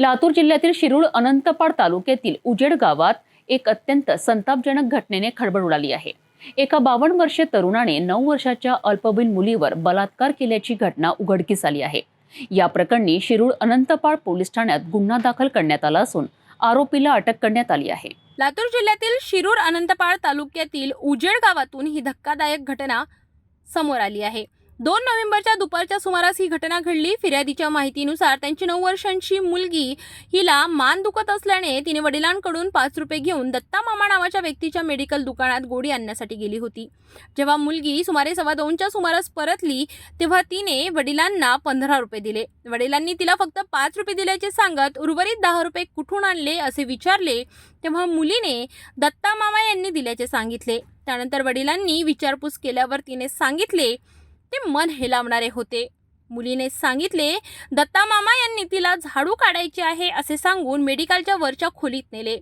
लातूर जिल्ह्यातील शिरूळ अनंतपाड तालुक्यातील उजेड गावात एक अत्यंत संतापजनक घटनेने खळबळ उडाली आहे. एका बावन्न वर्षे तरुणाने नऊ वर्षाच्या अल्पवयीन मुलीवर बलात्कार केल्याची घटना उघडकीस आली आहे. या प्रकरणी शिरूळ अनंतपाळ पोलीस ठाण्यात गुन्हा दाखल करण्यात आला असून आरोपीला अटक करण्यात आली आहे. लातूर जिल्ह्यातील शिरूर अनंतपाळ तालुक्यातील उजेड गावातून ही धक्कादायक घटना समोर आली आहे. दोन नोव्हेंबरच्या दुपारच्या सुमारास ही घटना घडली. फिर्यादीच्या माहितीनुसार त्यांची नऊ वर्षांची मुलगी हिला मान दुखत असल्याने तिने वडिलांकडून पाच रुपये घेऊन दत्ता मामा नावाच्या व्यक्तीच्या मेडिकल दुकानात गोडी आणण्यासाठी गेली होती. जेव्हा मुलगी सुमारे सव्वा दोनच्या सुमारास परतली तेव्हा तिने वडिलांना पंधरा रुपये दिले. वडिलांनी तिला फक्त पाच रुपये दिल्याचे सांगत उर्वरित दहा रुपये कुठून आणले असे विचारले तेव्हा मुलीने दत्ता मामा यांनी दिल्याचे सांगितले. त्यानंतर वडिलांनी विचारपूस केल्यावर तिने सांगितले ते मन हेलावणारे होते. मुलीने सांगितले दत्ता मामा यांनी तिला झाडू काढायचे आहे असे सांगून मेडिकलच्या वरच्या खोलीत नेले.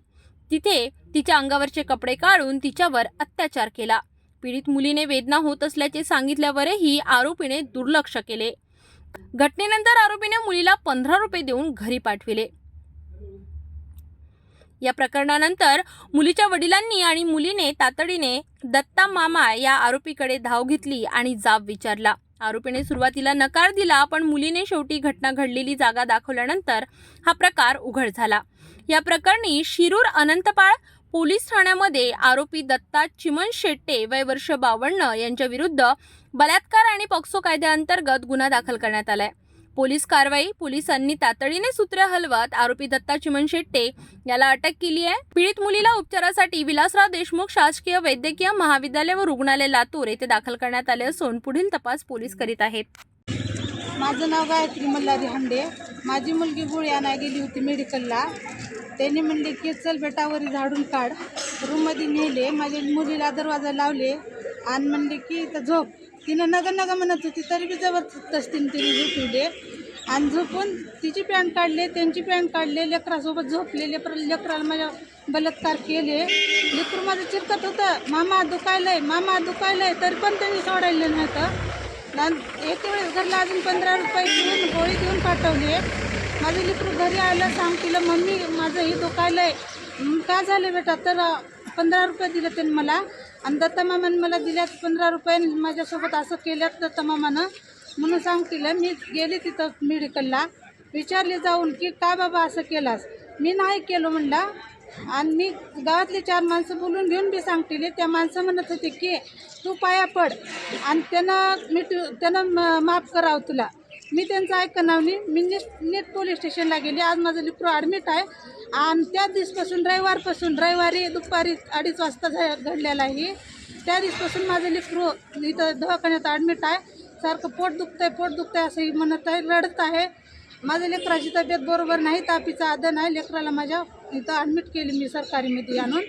तिथे तिच्या अंगावरचे कपडे काढून तिच्यावर अत्याचार केला. पीडित मुलीने वेदना होत असल्याचे सांगितल्यावरही आरोपीने दुर्लक्ष केले. घटनेनंतर आरोपीने मुलीला पंधरा रुपये देऊन घरी पाठविले. या प्रकरणानंतर मुलीच्या वडिलांनी आणि मुलीने तातडीने दत्ता मामा या आरोपीकडे धाव घेतली आणि जाब विचारला. आरोपीने सुरुवातीला नकार दिला पण मुलीने शेवटी घटना घडलेली जागा दाखवल्यानंतर हा प्रकार उघड झाला. या प्रकरणी शिरूर अनंतपाळ पोलीस ठाण्यामध्ये आरोपी दत्ता चिमन शेट्टे वय वर्ष बावन्न यांच्या विरुद्ध बलात्कार आणि पॉक्सो कायद्याअंतर्गत गुन्हा दाखल करण्यात आलाय. पोलीस कारवाई पोलिसांनी तातडीने सूत्रे हलवत आरोपी दत्ता चिमन शेट्टे याला अटक केली आहे. पीडित मुलीला उपचारासाठी विलासराव देशमुख शासकीय वैद्यकीय महाविद्यालय व रुग्णालय लातूर येथे दाखल करण्यात आले असून पुढील तपास पोलीस करीत आहेत. माझं नाव गायत्री मल्हारी हांडे. माझी मुलगी गोळी आणायला गेली होती मेडिकलला. त्यांनी म्हणले की चल बेटावर झाडून काढ. रूममध्ये नेले. माझ्या मुलीला दरवाजा लावले आणि म्हणले की इथं झोप. तिनं नग नग म्हणत होती तरी बी जबरदस्तीने तिने झोपवले. आणि झोपून तिची पॅन्ट काढले त्यांची पॅन्ट काढले लेकरासोबत झोपले लेकर लेकराला माझ्या बलात्कार केले. लेकरू माझं चिरकत होतं. मामा दुखायलंय मामा दुखायलंय तरी पण त्यांनी सोडायलं नव्हतं. आणि एक वेळेस घरला अजून पंधरा रुपये देऊन गोळी देऊन पाठवले. माझं लेकरू घरी आलं सांग तिला मम्मी माझं हे दुखायलं आहे काय झालं बेटा? तर पंधरा रुपये दिले त्यांनी मला. आणि दत्ता मामाने मला दिल्यात पंधरा रुपये माझ्यासोबत असं केल्यात दत्ता मामानं. म्हणून सांगतील मी गेली तिथं मेडिकलला विचारले जाऊन की काय बाबा असं केलास? मी नाही केलं म्हणला. आणि मी गावातली चार माणसं बोलून घेऊन बी सांगतील. त्या माणसं म्हणत होते की तू पाया पड आणि त्यानं मी तू त्यानं म- माफ करावं तुला. मी त्यांचं ऐकणार नाही मी नीट नीट पोलीस स्टेशनला गेली. आज माझं लिप्रो ॲडमिट आहे. आणि त्या दिवसपासून रविवारपासून रविवारी दुपारी अडीच वाजता झा घडलेला आहे. त्या दिवसपासून माझं लिप्रो इथं दवाखान्यात ॲडमिट आहे. सारखं पोट दुखत आहे पोट दुखत आहे असं म्हणत आहे रडत आहे. माझ्या लेकराची तब्येत बरोबर नाही तापीचा आदन आहे. लेकराला माझ्या इथं ॲडमिट केली मी सरकारीमध्ये आणून.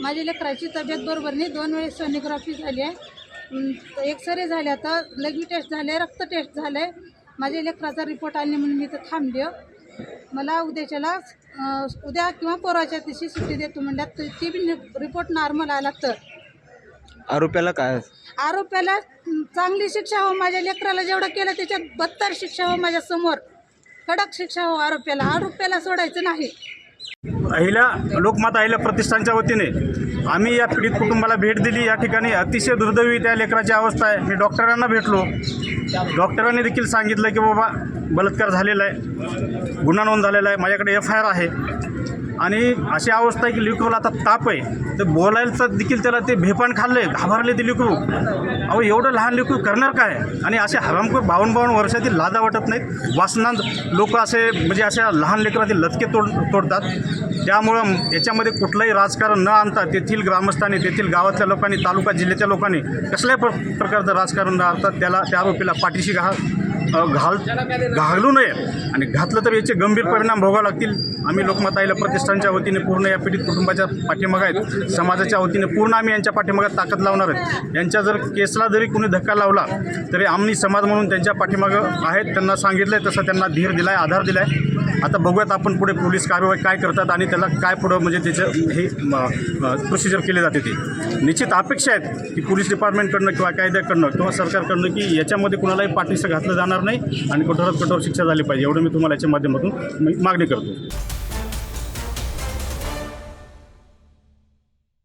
माझ्या लेकराची तब्येत बरोबर नाही. दोन वेळेस सोनोग्राफी झाली आहे. एक्सरे झाले आता. लगी टेस्ट झाले रक्त टेस्ट झालं. आहे माझ्या लेकराचा रिपोर्ट आले म्हणून मी इथं थांबले मला उद्याच्याला उद्या किंवा परवाच्या दिवशी सुट्टी देतो म्हणल्यात ती बी रिपोर्ट नॉर्मल आला तर. आरोप्याला काय? आरोप्याला चांगली शिक्षा हो माझ्या लेकराला जेवढं केलं त्याच्यात बत्तर शिक्षा हो माझ्यासमोर. कडक शिक्षा हो आरोप्याला. आरोप्याला सोडायचं नाही. अहिल्या लोकमाता अहिल्या प्रतिष्ठानच्या वतीने आम्ही या पीडित कुटुंबाला भेट दिली. या ठिकाणी अतिशय दुर्दैवी त्या लेकराची अवस्था आहे. मी डॉक्टरांना भेटलो. डॉक्टरांनी देखील सांगितलं की बाबा बलात्कार झालेला आहे. गुन्हा नोंद झालेला आहे. माझ्याकडे एफ आय आर आहे. आणि अशी अवस्था आहे की लेकरूला आता ताप आहे. तर बोलायचं देखील त्याला ते भेपान खाल्ले घाबरले ते लिकरू. अहो एवढं लहान लेकरू करणार काय? आणि असे हरामखोर बावन्न बावन्न वर्षातील लादा वाटत नाहीत. वासनांत लोक असे म्हणजे अशा लहान लेकरातील लचके तोड तोडतात. त्यामुळं याच्यामध्ये कुठलंही राजकारण न आणता तेथील ग्रामस्थांनी तेथील गावातल्या लोकांनी तालुका जिल्ह्याच्या लोकांनी कसल्याही प्र प्रकारचं राजकारण न आणतात त्याला त्या आरोपीला पाठीशी घा घाल घालू नये आणि घातलं तर याचे गंभीर परिणाम भोगावे लागतील. आम्ही लोकमताईला प्रतिष्ठानच्या वतीने पूर्ण या पीडित कुटुंबाच्या पाठीमागं आहेत. समाजाच्या वतीने पूर्ण आम्ही यांच्या पाठीमागात ताकद लावणार आहेत. यांच्या जर केसला जरी कुणी धक्का लावला तरी आम्ही समाज म्हणून त्यांच्या पाठीमागं आहेत. त्यांना सांगितलं आहे तसं त्यांना धीर दिला आहे आधार दिला आहे आता बघूयात आपण पुढे पोलीस कार्यवाही काय करतात आणि त्याला काय पुढं म्हणजे त्याचं हे प्रोसिजर केले जाते ते. निश्चित अपेक्षा आहेत की पोलीस डिपार्टमेंटकडनं किंवा कायद्याकडनं किंवा सरकारकडनं की याच्यामध्ये कुणालाही पाठीसं घातलं जाणार नाही. नाही आणि कठोरात कठोर शिक्षा झाली पाहिजे एवढं मी तुम्हाला याच्या माध्यमातून मी मागणी करतो.